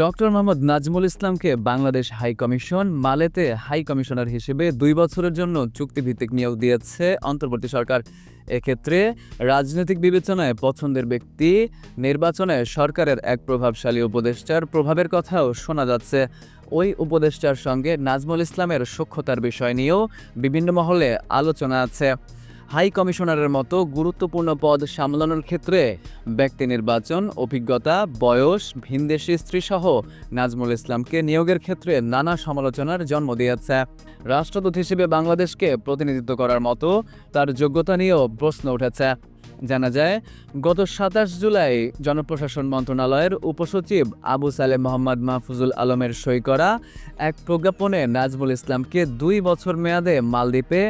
Doctor Mohammad Nazmul ইসলামকে Bangladesh high commission মালেতে high commissioner হিসেবে দুই বছরের জন্য চুক্তিভিত্তিক নিয়োগ দিয়েছে অন্তর্বর্তী সরকার। এক্ষেত্রে রাজনৈতিক বিবেচনায় পছন্দের ব্যক্তি নির্বাচনে সরকারের এক প্রভাবশালী উপদেষ্টার প্রভাবের কথাও শোনা যাচ্ছে। ওই উপদেষ্টার সঙ্গে নাজমুল ইসলামের সখ্যতার বিষয় নিয়েও বিভিন্ন মহলে আলোচনা আছে। হাই কমিশনারের মতো গুরুত্বপূর্ণ পদ সামলানোর ক্ষেত্রে ব্যক্তি নির্বাচন, অভিজ্ঞতা, বয়স, ভিনদেশি স্ত্রীসহ নাজমুল ইসলামকে নিয়োগের ক্ষেত্রে নানা সমালোচনার জন্ম দিয়েছে। রাষ্ট্রদূত হিসেবে বাংলাদেশকে প্রতিনিধিত্ব করার মতো তার যোগ্যতা নিয়েও প্রশ্ন উঠেছে। জানা যায়, গত সাতাশ জুলাই জনপ্রশাসন মন্ত্রণালয়ের উপসচিব আবু সালে মোহাম্মদ মাহফুজুল আলমের সই করা এক প্রজ্ঞাপনে নাজমুল ইসলামকে দুই বছর মেয়াদে মালদ্বীপে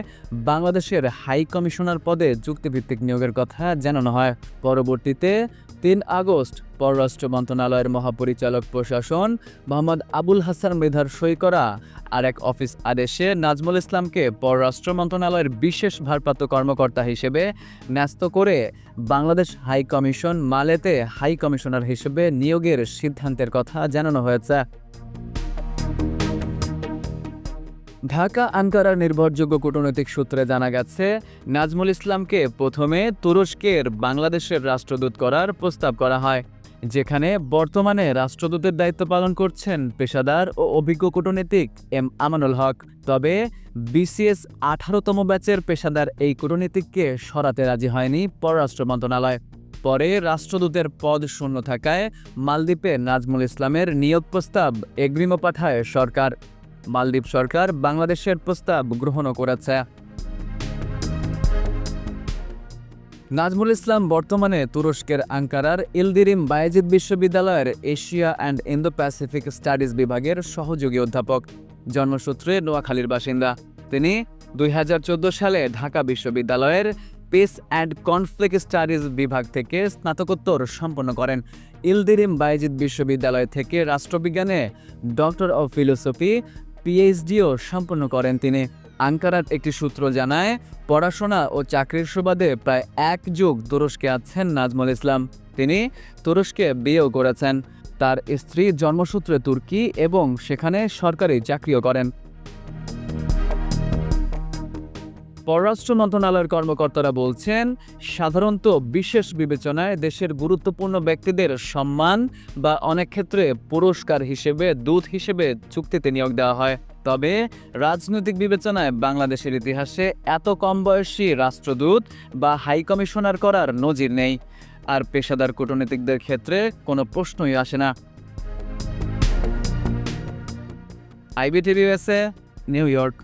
বাংলাদেশের হাই কমিশনার পদে চুক্তিভিত্তিক নিয়োগের কথা জানানো হয়। পরবর্তীতে তিন আগস্ট পররাষ্ট্র মন্ত্রণালয়ের মহাপরিচালক প্রশাসন মোহাম্মদ আবুল হাসান মৃধার সই করা আর এক অফিস আদেশে নাজমুল ইসলামকে পররাষ্ট্র মন্ত্রণালয়ের বিশেষ ভারপ্রাপ্ত কর্মকর্তা হিসেবে ন্যস্ত করে বাংলাদেশ হাই কমিশন মালেতে হাই কমিশনার হিসেবে নিয়োগের সিদ্ধান্তের কথা জানানো হয়েছে। ঢাকা আনকারার নির্ভরযোগ্য কূটনৈতিক সূত্রে জানা গেছে, নাজমুল ইসলামকে প্রথমে তুরস্কের বাংলাদেশের রাষ্ট্রদূত করার প্রস্তাব করা হয়। যেখানে বর্তমানে রাষ্ট্রদূতের দায়িত্ব পালন করছেন পেশাদার ও অভিজ্ঞ কূটনীতিক এম আমানুল হক। তবে বিসিএস আঠারোতম ব্যাচের পেশাদার এই কূটনীতিককে সরাতে রাজি হয়নি পররাষ্ট্র মন্ত্রণালয়। পরে রাষ্ট্রদূতের পদ শূন্য থাকায় মালদ্বীপে নাজমুল ইসলামের নিয়োগ প্রস্তাব এগ্রিমো পাঠায় সরকার। মালদ্বীপ সরকার বাংলাদেশের প্রস্তাব গ্রহণও করেছে। নাজমুল ইসলাম বর্তমানে তুরস্কের আঙ্কারার ইলদিরিম বায়েজিদ বিশ্ববিদ্যালয়ের Asia and Indo Pacific studies বিভাগের সহযোগী অধ্যাপক। জন্মসূত্রে নোয়াখালীর বাসিন্দা। তিনি দুই হাজার চোদ্দ সালে ঢাকা বিশ্ববিদ্যালয়ের পিস অ্যান্ড কনফ্লিক্ট স্টাডিজ বিভাগ থেকে স্নাতকোত্তর সম্পন্ন করেন। ইলদিরিম বায়েজিদ বিশ্ববিদ্যালয় থেকে রাষ্ট্রবিজ্ঞানে ডক্টর অব ফিলোসফি পিএইচডিও সম্পন্ন করেন তিনি। আঙ্কারার একটি সূত্র জানায়, পড়াশোনা ও চাকরির সুবাদে প্রায় এক যুগ তুরস্কে আছেন নাজমুল ইসলাম। তিনি তুরস্কে বিয়েও করেছেন। তার স্ত্রী জন্মসূত্রে তুর্কি এবং সেখানে সরকারি চাকরিও করেন। পররাষ্ট্র মন্ত্রণালয়ের কর্মকর্তারা বলছেন, সাধারণত বিশেষ বিবেচনায় দেশের গুরুত্বপূর্ণ ব্যক্তিদের সম্মান বা অনেক ক্ষেত্রে পুরস্কার হিসেবে দূত হিসেবে চুক্তিতে নিয়োগ দেওয়া হয়। তবে রাজনৈতিক বিবেচনায় বাংলাদেশের ইতিহাসে এত কম বয়সী রাষ্ট্রদূত বা হাই কমিশনার করার নজির নেই। আর পেশাদার কূটনীতিকদের ক্ষেত্রে কোনো প্রশ্নই আসে না। আইবিটিভিএসএ নিউ ইয়র্ক